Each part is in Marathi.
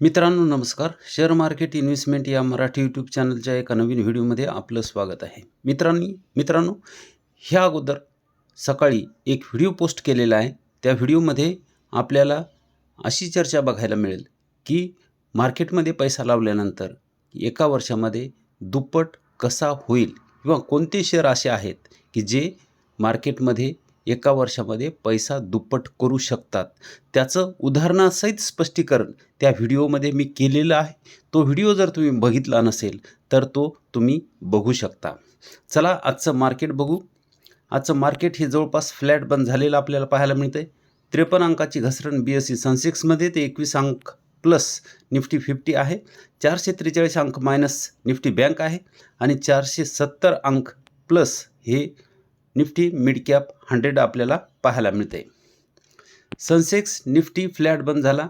मित्रांनो नमस्कार. शेअर मार्केट इन्व्हेस्टमेंट या मराठी यूट्यूब चॅनलच्या एका नवीन व्हिडिओमध्ये आपलं स्वागत आहे. मित्रांनी मित्रांनो ह्या अगोदर सकाळी एक व्हिडिओ पोस्ट केलेला आहे. त्या व्हिडिओमध्ये आपल्याला अशी चर्चा बघायला मिळेल की मार्केटमध्ये पैसा लावल्यानंतर एका वर्षामध्ये दुप्पट कसा होईल किंवा कोणते शेअर असे आहेत की जे मार्केटमध्ये एका वर्षामध्ये पैसा दुप्पट करू शकतात. त्याचं उदाहरणासहित स्पष्टीकरण त्या व्हिडिओमध्ये मी केलेलं आहे. तो व्हिडिओ जर तुम्ही बघितला नसेल तर तो तुम्ही बघू शकता. चला आजचं मार्केट बघू. आजचं मार्केट हे जवळपास फ्लॅट बंद झालेलं आपल्याला पाहायला मिळतं आहे त्रेपन्न अंकाची घसरण बी एस सी सेन्सेक्समध्ये ते एकवीस अंक प्लस निफ्टी फिफ्टी आहे. चारशे त्रेचाळीस अंक मायनस निफ्टी बँक आहे. आणि चारशे सत्तर अंक प्लस हे निफ्टी मिड कॅप हंड्रेड आपल्याला पाहायला मिळते. सनसेक्स निफ्टी फ्लॅट बंद झाला.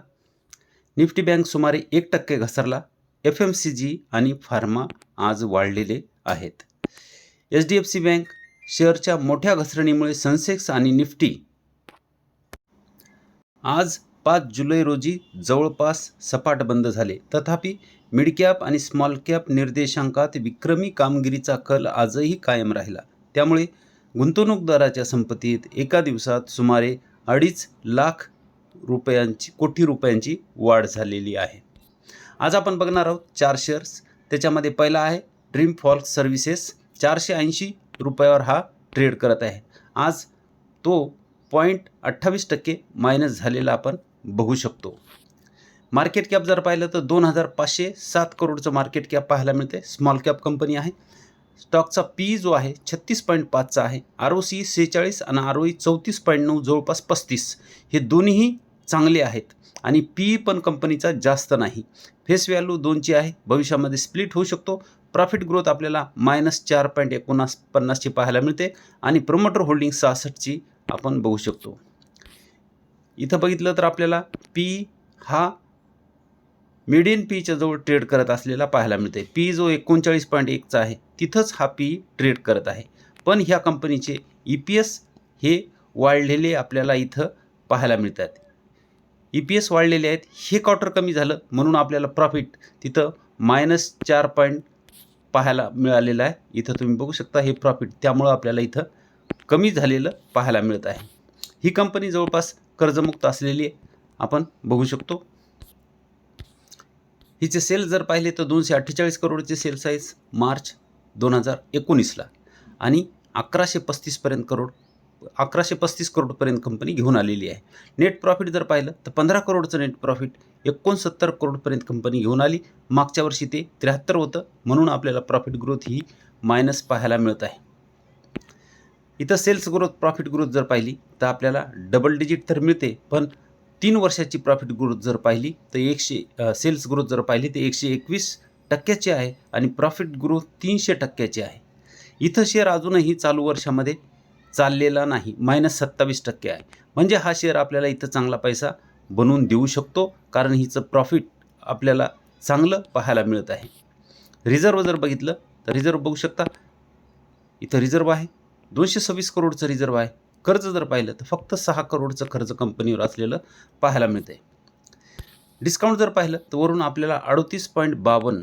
निफ्टी बँक सुमारे एक टक्के घसरला. एफ एम सी जी आणि फार्मा आज वाढलेले आहेत. H D F C bank शेअरच्या मोठ्या घसरणीमुळे सनसेक्स आणि निफ्टी आज पाच जुलै रोजी जवळपास सपाट बंद झाले. तथापि मिडकॅप आणि स्मॉल कॅप निर्देशांकात विक्रमी कामगिरीचा कल आजही कायम राहिला. त्यामुळे गुंतवणूकदाराच्या संपत्तीत एका दिवसात सुमारे अडीच लाख रुपयांची कोटी रुपयांची वाढ झालेली आहे. आज आपण बघणार आहोत चार शेअर्स त्याच्यामध्ये पहिला आहे ड्रीम फॉल्क सर्व्हिसेस चारशे ऐंशी रुपयावर हा ट्रेड करत आहे. आज तो पॉईंट अठ्ठावीस टक्के मायनस झालेला आपण बघू शकतो. मार्केट कॅप जर पाहिलं तर दोन हजार पाचशे सात करोडचं मार्केट कॅप पाहायला मिळते स्मॉल कॅप कंपनी आहे. स्टॉकचा पी जो आहे छत्तीस पॉईंट पाचचा आहे. आर ओ सी सेहेचाळीस आणि आर ओ ई चौतीस पॉईंट नऊ जवळपास पस्तीस. हे दोन्हीही चांगले आहेत आणि पी पण कंपनीचा जास्त नाही. फेस व्हॅल्यू दोनची आहे. भविष्यामध्ये स्प्लिट होऊ शकतो. प्रॉफिट ग्रोथ आपल्याला मायनस चार पॉईंट एकोणास पन्नासची पाहायला मिळते आणि प्रोमोटर होल्डिंग सहासष्टची आपण बघू शकतो. इथं बघितलं तर आपल्याला पी हा मिडियन पीच्या जवळ ट्रेड करत असलेला पाहायला मिळते. पी जो एकोणचाळीस पॉईंट एकचा आहे तिथंच हा पी ट्रेड करत आहे. पण ह्या कंपनीचे ई पी एस हे वाढलेले आपल्याला इथं पाहायला मिळतात. ई पी एस वाढलेले आहेत हे क्वार्टर कमी झालं म्हणून आपल्याला प्रॉफिट तिथं मायनस चार पॉईंट पाहायला मिळालेलं आहे. इथं तुम्ही बघू शकता हे प्रॉफिट त्यामुळं आपल्याला इथं कमी झालेलं पाहायला मिळत आहे. ही कंपनी जवळपास कर्जमुक्त असलेली आपण बघू शकतो. हिचे सेल जर पाहिले तर दोनशे अठ्ठेचाळीस करोडचे सेल साईज मार्च दोन हजार एकोणीसला. आणि अकराशे पस्तीसपर्यंत करोड अकराशे पस्तीस करोडपर्यंत कंपनी घेऊन आलेली आहे. नेट प्रॉफिट जर पाहिलं तर पंधरा करोडचं नेट प्रॉफिट एकोणसत्तर करोडपर्यंत कंपनी घेऊन आली. मागच्या वर्षी ते त्र्याहत्तर होतं. म्हणून आपल्याला प्रॉफिट ग्रोथ ही मायनस पाहायला मिळत आहे. इथं सेल्स ग्रोथ प्रॉफिट ग्रोथ जर पाहिली तर आपल्याला डबल डिजिट तर मिळते पण तीन वर्षाची प्रॉफिट ग्रोथ जर पाहिली तर एकशे सेल्स ग्रोथ जर पाहिली तर एकशे एकवीस टक्क्याची आहे आणि प्रॉफिट ग्रोथ तीनशे टक्क्याची आहे. इथं शेअर अजूनही चालू वर्षामध्ये चाललेला नाही. मायनस सत्तावीस टक्के आहे. म्हणजे हा शेअर आपल्याला इथं चांगला पैसा बनवून देऊ शकतो कारण हिचं प्रॉफिट आपल्याला चांगलं पाहायला मिळत आहे. रिझर्व जर बघितलं तर रिझर्व बघू शकता. इथं रिझर्व आहे. दोनशे सव्वीस करोडचं रिझर्व आहे. कर्ज जर पाहिलं तर फक्त सहा करोडचं कर्ज कंपनीवर असलेलं पाहायला मिळतं आहे डिस्काउंट जर पाहिलं तर वरून आपल्याला अडतीस पॉईंट बावन्न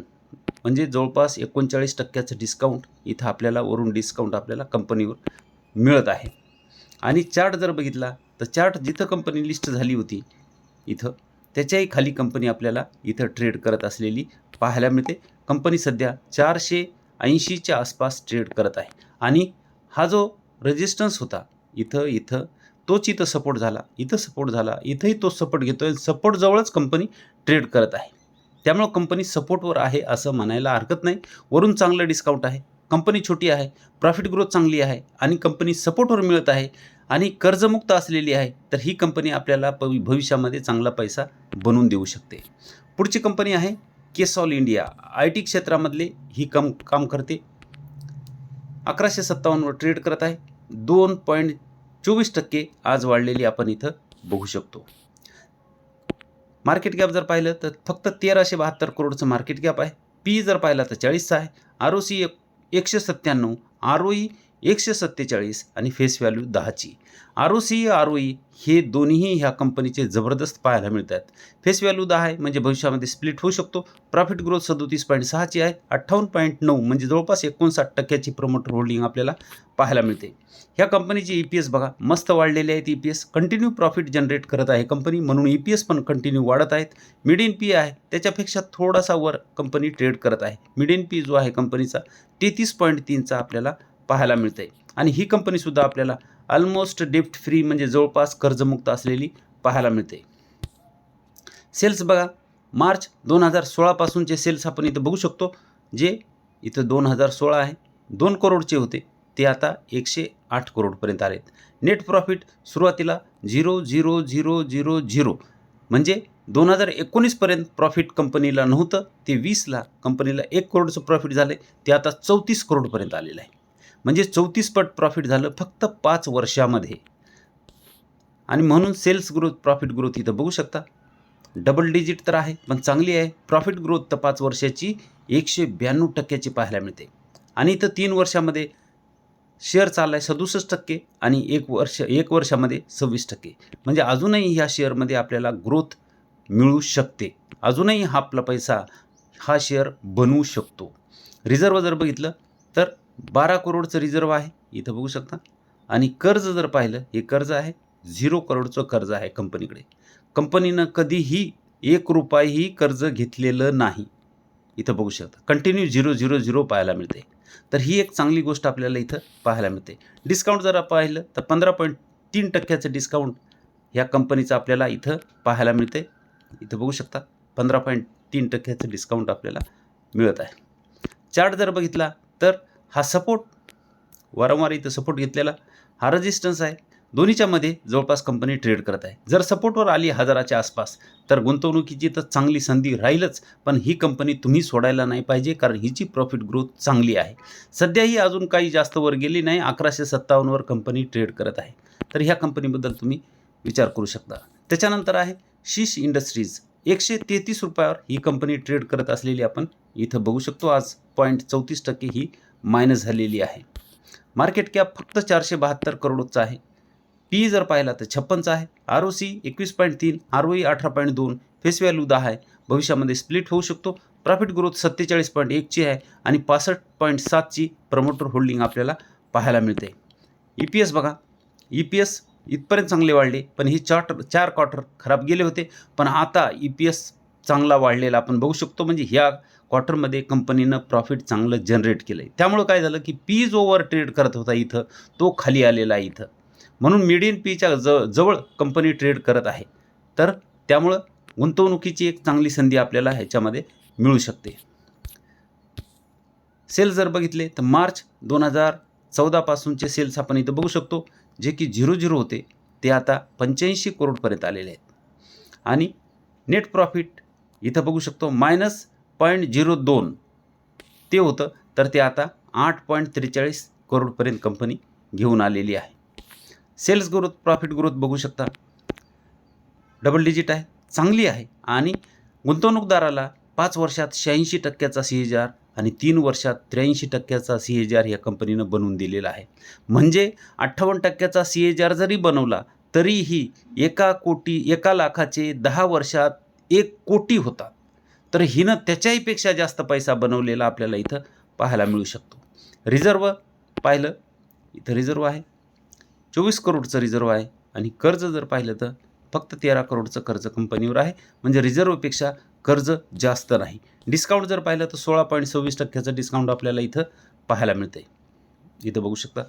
म्हणजे जवळपास एकोणचाळीस टक्क्याचं डिस्काउंट इथं आपल्याला वरून डिस्काउंट आपल्याला कंपनीवर मिळत आहे. आणि चार्ट जर बघितला तर चार्ट जिथं कंपनी लिस्ट झाली होती इथं त्याच्याही खाली कंपनी आपल्याला इथं ट्रेड करत असलेली पाहायला मिळते. कंपनी सध्या चारशे ऐंशीच्या आसपास ट्रेड करत आहे. आणि हा जो रेजिस्टन्स होता इथं इथं तोच इथं सपोर्ट झाला इथं सपोर्ट झाला इथंही तो सपोर्ट घेतो आहे सपोर्टजवळच कंपनी ट्रेड करत आहे. त्यामुळं कंपनी सपोर्टवर आहे असं म्हणायला हरकत नाही. वरून चांगलं डिस्काउंट आहे. कंपनी छोटी आहे. प्रॉफिट ग्रोथ चांगली आहे. आणि कंपनी सपोर्टवर मिळत आहे. आणि कर्जमुक्त असलेली आहे. तर ही कंपनी आपल्याला प भविष्यामध्ये चांगला पैसा बनवून देऊ शकते. पुढची कंपनी आहे केसॉल इंडिया आय टी क्षेत्रामधले ही कम काम करते. अकराशे सत्तावन्नवर ट्रेड करत आहे. दोन पॉईंट चोवीस टक्के आज वाढलेली आपण इथं बघू शकतो. मार्केट गॅप जर पाहिलं तर फक्त तेराशे बहात्तर करोडचं मार्केट गॅप आहे. पी जर पाहिला तर चाळीसचा आहे. आर ओ सी एक एकशे सत्त्याण्णव आर ओ ई एकशे सत्तेचाळीस आणि फेस व्हॅल्यू दहाची. R O C R O E हे दोन्ही ह्या कंपनीचे जबरदस्त पाहायला मिळतात. फेस व्हॅल्यू दहा आहे म्हणजे भविष्यामध्ये स्प्लिट होऊ शकतो. प्रॉफिट ग्रोथ सदोतीस पॉईंट सहाची आहे. अठ्ठावन्न पॉईंट नऊ म्हणजे जवळपास एकोणसाठ टक्क्याची प्रमोटर होल्डिंग आपल्याला पाहायला मिळते. ह्या कंपनीची ई पी एस बघा मस्त वाढलेले आहेत E P S continue profit generate करत आहे कंपनी म्हणून ई पी एस पण कंटिन्यू वाढत आहेत. मिड इन पी आहे त्याच्यापेक्षा थोडासा वर कंपनी ट्रेड करत आहे. मिड इन पी जो आहे कंपनीचा तेहतीस पॉईंट तीनचा आपल्याला पाहायला मिळते आणि ही कंपनीसुद्धा आपल्याला ऑलमोस्ट डेप्ट फ्री म्हणजे जवळपास कर्जमुक्त असलेली पाहायला मिळते. सेल्स बघा मार्च दोन हजार सोळापासूनचे सेल्स आपण इथं बघू शकतो जे इथं दोन हजार सोळा आहे. दोन करोडचे होते ते आता एकशे आठ करोडपर्यंत आलेत. नेट प्रॉफिट सुरुवातीला zero zero zero zero zero. म्हणजे दोन हजार एकोणीसपर्यंत प्रॉफिट कंपनीला नव्हतं ते वीसला कंपनीला एक करोडचं प्रॉफिट झालं ते आता चौतीस करोडपर्यंत आलेलं आहे. म्हणजे चौतीस पट प्रॉफिट झालं फक्त पाच वर्षामध्ये. आणि म्हणून सेल्स ग्रोथ प्रॉफिट ग्रोथ इथं बघू शकता. डबल डिजिट तर आहे पण चांगली आहे. प्रॉफिट ग्रोथ तर पाच वर्षाची एकशे ब्याण्णव टक्क्याची पाहायला मिळते. आणि इथं तीन वर्षामध्ये शेअर चालला आहे सदुसष्ट टक्के आणि एक वर्ष एक वर्षामध्ये सव्वीस टक्के. म्हणजे अजूनही ह्या शेअरमध्ये आपल्याला ग्रोथ मिळू शकते. अजूनही हा आपला पैसा हा शेअर बनवू शकतो. रिझर्व जर बघितलं तर बारा करोडचं रिझर्व आहे इथं बघू शकता. आणि कर्ज जर पाहिलं हे कर्ज आहे झिरो करोडचं कर्ज आहे कंपनीकडे. कंपनीनं कधीही एक रुपयाही कर्ज घेतलेलं नाही. इथं बघू शकता. कंटिन्यू झिरो झिरो झिरो पाहायला मिळते. तर ही एक चांगली गोष्ट आपल्याला इथं पाहायला मिळते. डिस्काउंट जर पाहिलं तर पंधरा पॉईंट तीन टक्क्याचं डिस्काउंट ह्या कंपनीचं आपल्याला इथं पाहायला मिळते. इथं बघू शकता पंधरा पॉईंट तीन टक्क्याचं डिस्काउंट आपल्याला मिळत आहे. चार्ट जर बघितला तर हा सपोर्ट वारंवार इथं सपोर्ट घेतलेला हा रजिस्टन्स आहे. दोन्हीच्या मध्ये जवळपास कंपनी ट्रेड करत आहे. जर सपोर्टवर आली हजाराच्या आसपास तर गुंतवणुकीची तर चांगली संधी राहीलच पण ही कंपनी तुम्ही सोडायला नाही पाहिजे कारण हिची प्रॉफिट ग्रोथ चांगली आहे. सध्याही अजून काही जास्त वर गेली नाही अकराशे सत्तावन्नवर कंपनी ट्रेड करत आहे. तर ह्या कंपनीबद्दल तुम्ही विचार करू शकता. त्याच्यानंतर आहे शीश इंडस्ट्रीज. एकशे तेहतीस रुपयावर ही कंपनी ट्रेड करत असलेली आपण इथं बघू शकतो. आज पॉईंट चौतीस टक्के ही मायनस झालेली आहे. मार्केट कॅप फक्त चारशे बहात्तर करोडचा आहे. पी जर पाहिला तर छप्पनचा आहे. आर ओ सी एकवीस पॉईंट तीन आर ओ ई अठरा पॉईंट दोन फेस व्हॅल्यू दहा आहे. भविष्यामध्ये स्प्लिट होऊ शकतो. प्रॉफिट ग्रोथ सत्तेचाळीस पॉईंट एकची आहे आणि पासष्ट पॉईंट सातची प्रमोटर होल्डिंग आपल्याला पाहायला मिळते. ई पी एस बघा. ई पी एस इथपर्यंत चांगले वाढले पण हे चार्ट चार क्वार्टर खराब गेले होते. पण आता ई पी एस चांगला वाढलेला आपण बघू शकतो. म्हणजे ह्या क्वार्टरमध्ये कंपनीनं प्रॉफिट चांगलं जनरेट केलं आहे त्यामुळं काय झालं की पीज ओवर ट्रेड करत होता इथं. तो खाली आलेला आहे इथं. म्हणून मिडियन पीच्या ज जवळ कंपनी ट्रेड करत आहे. तर त्यामुळं गुंतवणुकीची एक चांगली संधी आपल्याला ह्याच्यामध्ये मिळू शकते. सेल जर बघितले तर मार्च दोन हजार चौदापासूनचे सेल्स आपण इथं बघू शकतो. जे की झिरो झिरो होते. ते आता पंच्याऐंशी करोडपर्यंत आलेले आहेत. आणि नेट प्रॉफिट इथं बघू शकतो मायनस पॉईंट झिरो दोन. ते होतं तर ते आता आठ पॉईंट त्रेचाळीस करोडपर्यंत कंपनी घेऊन आलेली आहे. सेल्स ग्रोथ प्रॉफिट ग्रोथ बघू शकता. डबल डिजिट आहे चांगली आहे. आणि गुंतवणूकदाराला पाच वर्षात शहाऐंशी टक्क्याचा सी एच आर आणि तीन वर्षात त्र्याऐंशी टक्क्याचा सी एच आर या कंपनीनं बनवून दिलेला आहे. म्हणजे अठ्ठावन्न टक्क्याचा सी एच आर जरी बनवला तरीही एका कोटी एका लाखाचे दहा वर्षात एक कोटी होतात. तर हिनं त्याच्याहीपेक्षा जास्त पैसा बनवलेला आपल्याला इथं पाहायला मिळू शकतो. रिझर्व पाहिलं इथं रिझर्व आहे. चोवीस करोडचं रिझर्व आहे आणि कर्ज जर पाहिलं तर फक्त तेरा करोडचं कर्ज कंपनीवर आहे. म्हणजे रिझर्वपेक्षा कर्ज जास्त नाही. डिस्काउंट जर पाहिलं तर सोळा पॉईंट सव्वीस टक्क्याचं डिस्काउंट आपल्याला इथं पाहायला मिळतं आहे इथं बघू शकता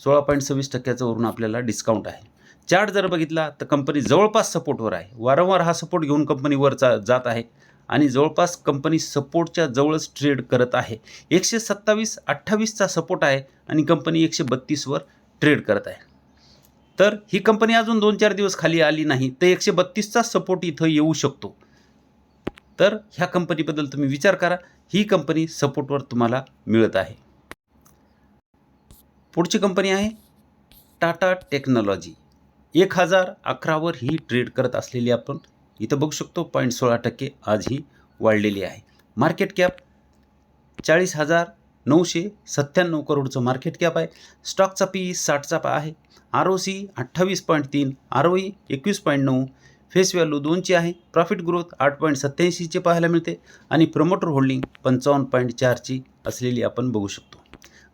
सोळा पॉईंट सव्वीस टक्क्याचं वरून आपल्याला डिस्काउंट आहे. चार्ट जर बघितला तर कंपनी जवळपास सपोर्टवर आहे. वारंवार हा सपोर्ट घेऊन कंपनी वर जात आहे आणि जवळपास कंपनी सपोर्टच्या जवळच ट्रेड करत आहे. एकशे सत्तावीस अठ्ठावीसचा सपोर्ट आहे आणि कंपनी एकशे बत्तीसवर ट्रेड करत आहे. तर ही कंपनी अजून दोन चार दिवस खाली आली नाही तर एकशे बत्तीसचा सपोर्ट इथं येऊ शकतो. तर ह्या कंपनीबद्दल तुम्ही विचार करा. ही कंपनी सपोर्टवर तुम्हाला मिळत आहे. पुढची कंपनी आहे टाटा टेक्नॉलॉजी. एक हजार अकरावर ही ट्रेड करत असलेली आपण इथं बघू शकतो पॉईंट सोळा टक्के आज ही वाढलेली आहे. मार्केट कॅप चाळीस हजार नऊशे सत्त्याण्णव करोडचं मार्केट कॅप आहे. स्टॉकचा पी साठचा पा आहे. आर ओ सी अठ्ठावीस पॉईंट तीन आर ओ ई एकवीस पॉईंट नऊ फेस व्हॅल्यू दोनची आहे. प्रॉफिट ग्रोथ आठ पॉईंट सत्त्याऐंशीचे पाहायला मिळते आणि प्रमोटर होल्डिंग पंचावन्न पॉईंट चारची असलेली आपण बघू शकतो.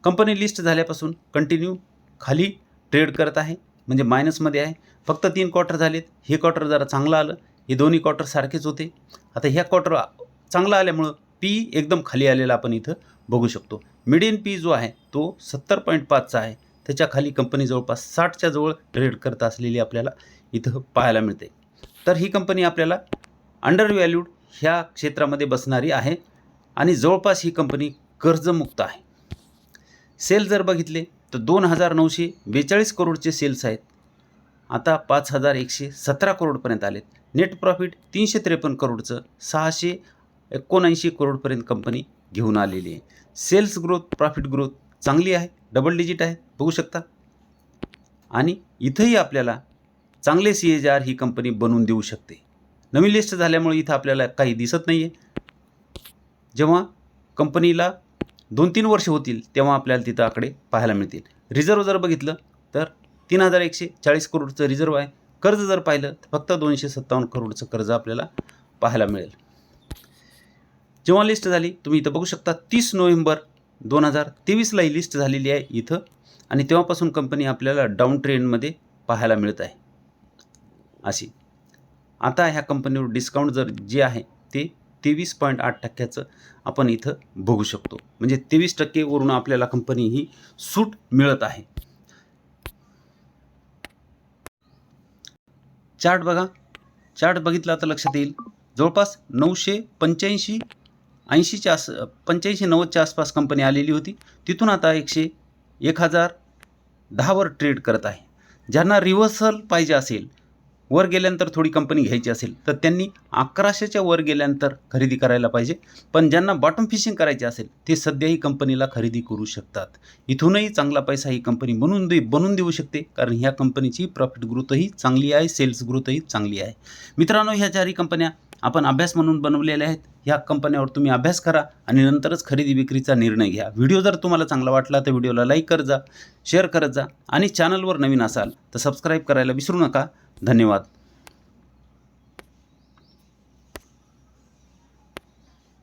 कंपनी लिस्ट झाल्यापासून कंटिन्यू खाली ट्रेड करत आहे. म्हणजे मायनसमध्ये आहे. फक्त तीन क्वार्टर झालेत. हे क्वार्टर जरा चांगलं आलं. हे दोन्ही क्वार्टर सारखेच होते. आता ह्या क्वार्टर चांगला आल्यामुळं पी एकदम खाली आलेला आपण इथं बघू शकतो. मिडियन पी जो आहे तो सत्तर पॉईंट पाचचा आहे. त्याच्याखाली कंपनी जवळपास साठच्या जवळ ट्रेड करत असलेली आपल्याला इथं पाहायला मिळते. तर ही कंपनी आपल्याला अंडर व्हॅल्यूड ह्या क्षेत्रामध्ये बसणारी आहे. आणि जवळपास ही कंपनी कर्जमुक्त आहे. सेल जर बघितले तर दोन हजार नऊशे बेचाळीस करोडचे सेल्स आहेत. आता पाच हजार एकशे सतरा करोडपर्यंत आलेत. नेट प्रॉफिट तीनशे त्रेपन्न करोडचं सहाशे एकोणऐंशी करोडपर्यंत कंपनी घेऊन आलेली आहे. सेल्स ग्रोथ प्रॉफिट ग्रोथ चांगली आहे डबल डिजिट आहे बघू शकता. आणि इथंही आपल्याला चांगले सी एच आर ही कंपनी बनवून देऊ शकते. नवीन लिस्ट झाल्यामुळे इथं आपल्याला काही दिसत नाही आहे जेव्हा कंपनीला दोन तीन वर्ष होतील तेव्हा आपल्याला तिथं आकडे पाहायला मिळतील. रिझर्व जर बघितलं तर तीन हजार एकशे चाळीस करोडचं रिझर्व आहे. कर्ज जर पाहिलं तर फक्त दोनशे सत्तावन्न करोडचं कर्ज आपल्याला पाहायला मिळेल. जेव्हा लिस्ट झाली तुम्ही इथं बघू शकता तीस नोव्हेंबर दोन हजार तेवीसला ही लिस्ट झालेली आहे इथं. आणि तेव्हापासून कंपनी आपल्याला डाऊन ट्रेंडमध्ये पाहायला मिळत आहे. अशी. आता ह्या कंपनीवर डिस्काउंट जर जे आहे ते तेवीस पॉईंट आठ टक्क्याचं आपण इथं बघू शकतो. म्हणजे तेवीस टक्केवरून आपल्याला कंपनी ही सूट मिळत आहे. चार्ट बघा. चार्ट बघितला तर लक्षात येईल. जवळपास नऊशे पंच्याऐंशी ऐंशीच्या आस पंच्याऐंशी नव्वदच्या आसपास कंपनी आलेली होती. तिथून आता एकशे एक हजार दहावर ट्रेड करत आहे. ज्यांना रिव्हर्सल पाहिजे असेल वर गेल्यानंतर थोडी कंपनी घ्यायची असेल तर त्यांनी अकराशेच्या वर गेल्यानंतर खरेदी करायला पाहिजे. पण ज्यांना बॉटम फिशिंग करायची असेल ते सध्याही कंपनीला खरेदी करू शकतात. इथूनही चांगला पैसा ही कंपनी बनून दे बनवून देऊ शकते कारण ह्या कंपनीची प्रॉफिट ग्रोथही चांगली आहे सेल्स ग्रोथही चांगली आहे. मित्रांनो ह्या चारही कंपन्या आपण अभ्यास म्हणून बनवलेल्या आहेत. ह्या कंपन्यावर तुम्ही अभ्यास करा आणि नंतरच खरेदी विक्रीचा निर्णय घ्या. व्हिडिओ जर तुम्हाला चांगला वाटला तर व्हिडिओला लाईक करत जा शेअर करत जा आणि चॅनलवर नवीन असाल तर सबस्क्राईब करायला विसरू नका. धन्यवाद.